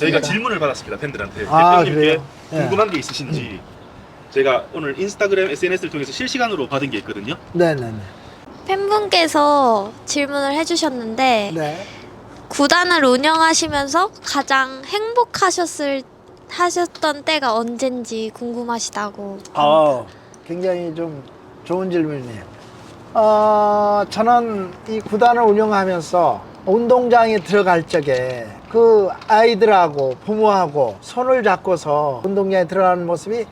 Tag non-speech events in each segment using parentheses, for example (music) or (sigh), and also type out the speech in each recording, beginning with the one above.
저희가 질문을 받았습니다 팬들한테 아, 대표님께 그래요? 예. 궁금한 게 있으신지 제가 오늘 인스타그램 SNS를 통해서 실시간으로 받은 게 있거든요. 네네네. 팬분께서 질문을 해주셨는데 네. 구단을 운영하시면서 가장 행복하셨을 하셨던 때가 언젠지 궁금하시다고. 아, 굉장히 좀 좋은 질문이네요. 어, 저는 이 구단을 운영하면서 운동장에 들어갈 적에 그 아이들하고 부모하고 손을 잡고서 운동장에 들어가는 모습이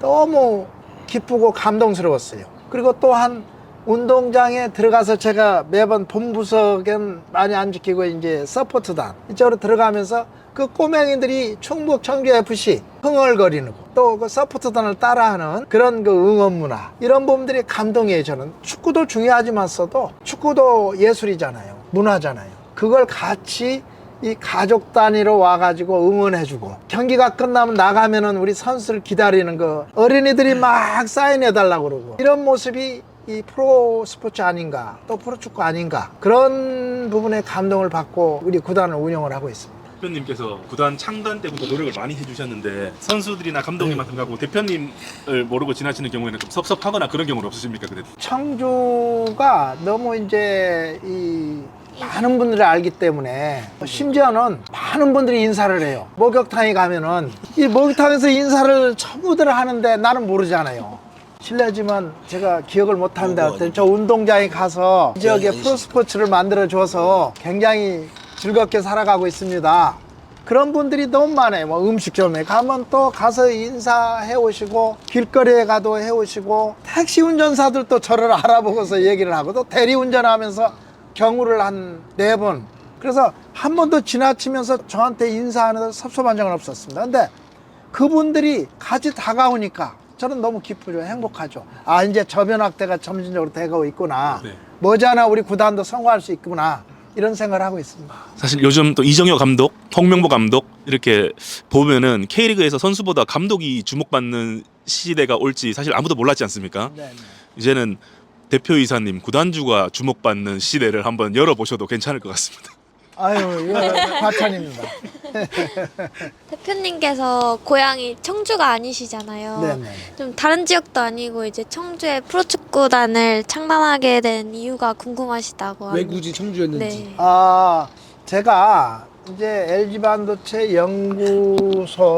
너무 기쁘고 감동스러웠어요. 그리고 또한 운동장에 들어가서 제가 매번 본부석엔 많이 안 지키고 이제 서포트단 이쪽으로 들어가면서 그 꼬맹이들이 충북 청주 FC 흥얼거리는 또 그 서포트단을 따라하는 그런 그 응원 문화 이런 부분들이 감동이에요 저는. 축구도 중요하지만서도 축구도 예술이잖아요. 문화잖아요 그걸 같이 이 가족 단위로 와가지고 응원해주고 경기가 끝나면 나가면은 우리 선수를 기다리는 그 어린이들이 막 사인해달라고 그러고 이런 모습이 이 프로 스포츠 아닌가 또 프로 축구 아닌가 그런 부분에 감동을 받고 우리 구단을 운영을 하고 있습니다. 대표님께서 구단 창단 때부터 노력을 많이 해주셨는데 선수들이나 감독님한테 네. 가고 대표님을 모르고 지나치는 경우에는 좀 섭섭하거나 그런 경우는 없으십니까? 그래도 청주가 너무 이제 이 많은 분들이 알기 때문에 심지어는 많은 분들이 인사를 해요. 목욕탕에 가면은 이 목욕탕에서 인사를 전부들 하는데 나는 모르잖아요. 실례지만 제가 기억을 못하는데 하여튼 저 운동장에 가서 이 지역에 프로스포츠를 만들어 줘서 굉장히 즐겁게 살아가고 있습니다. 그런 분들이 너무 많아요. 뭐 음식점에 가면 또 가서 인사해 오시고 길거리에 가도 해 오시고 택시 운전사들도 저를 알아보고서 얘기를 하고 또 대리 운전하면서 경우를 한 네 번. 그래서 한 번도 지나치면서 저한테 인사하는 섭섭한 적은 없었습니다. 근데 그분들이 같이 다가오니까 저는 너무 기쁘죠. 행복하죠. 아, 이제 저변학 때가 점진적으로 돼가고 있구나. 네. 머지않아 우리 구단도 성공할 수 있구나. 이런 생각을 하고 있습니다. 사실 요즘 또 이정효 감독, 홍명보 감독 이렇게 보면은 K리그에서 선수보다 감독이 주목받는 시대가 올지 사실 아무도 몰랐지 않습니까? 네, 네. 이제는 대표이사님 구단주가 주목받는 시대를 한번 열어보셔도 괜찮을 것 같습니다. 아유, 이거 과찬입니다. (laughs) 대표님께서 고향이 청주가 아니시잖아요. 네네. 좀 다른 지역도 아니고 이제 청주에 프로축구단을 창단하게 된 이유가 궁금하시다고. 왜 합니다. 굳이 청주였는지. 네. 아, 제가 이제 LG 반도체 연구소가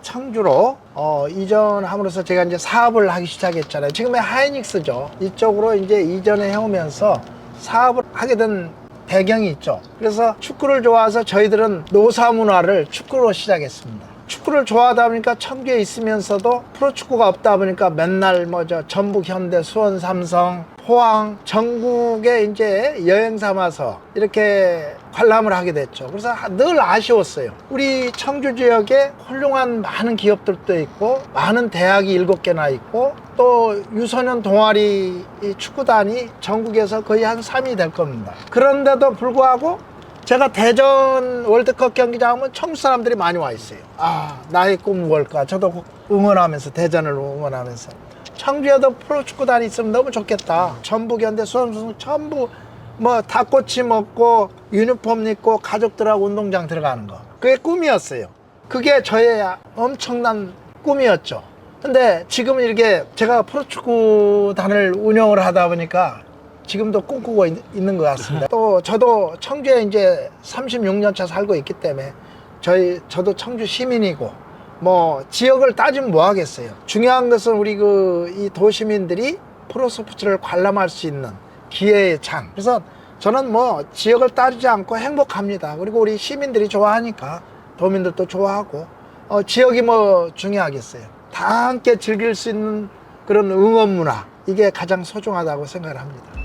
청주로 어, 이전함으로써 제가 이제 사업을 하기 시작했잖아요. 지금의 하이닉스죠. 이쪽으로 이제 이전을 해오면서 사업을 하게 된 배경이 있죠. 그래서 축구를 좋아해서 저희들은 노사 문화를 축구로 시작했습니다. 축구를 좋아하다 보니까 청주에 있으면서도 프로축구가 없다 보니까 맨날 뭐저 전북 현대 수원 삼성 포항 전국에 이제 여행 삼아서 이렇게 관람을 하게 됐죠. 그래서 늘 아쉬웠어요. 우리 청주 지역에 훌륭한 많은 기업들도 있고 많은 대학이 일곱 개나 있고 또 유소년 동아리 이 축구단이 전국에서 거의 한 3위 될 겁니다. 그런데도 불구하고 제가 대전 월드컵 경기장 하면 청주 사람들이 많이 와 있어요. 아, 나의 꿈은 뭘까? 저도 응원하면서, 대전을 응원하면서. 청주에도 프로축구단이 있으면 너무 좋겠다. 전북 현대 수원수 전부 뭐 닭꼬치 먹고 유니폼 입고 가족들하고 운동장 들어가는 거. 그게 꿈이었어요. 그게 저의 엄청난 꿈이었죠. 근데 지금은 이렇게 제가 프로축구단을 운영을 하다 보니까 지금도 꿈꾸고 있, 는것 같습니다. 또 저도 청주에 이제 36년 차 살고 있기 때문에 저희 저도 청주 시민이고 뭐 지역을 따지면 뭐 하겠어요. 중요한 것은 우리 그 이 도시민들이 프로스포츠를 관람할 수 있는 기회의 장. 그래서 저는 뭐 지역을 따지지 않고 행복합니다. 그리고 우리 시민들이 좋아하니까 도민들도 좋아하고 어, 지역이 뭐 중요하겠어요. 다 함께 즐길 수 있는 그런 응원 문화 이게 가장 소중하다고 생각을 합니다.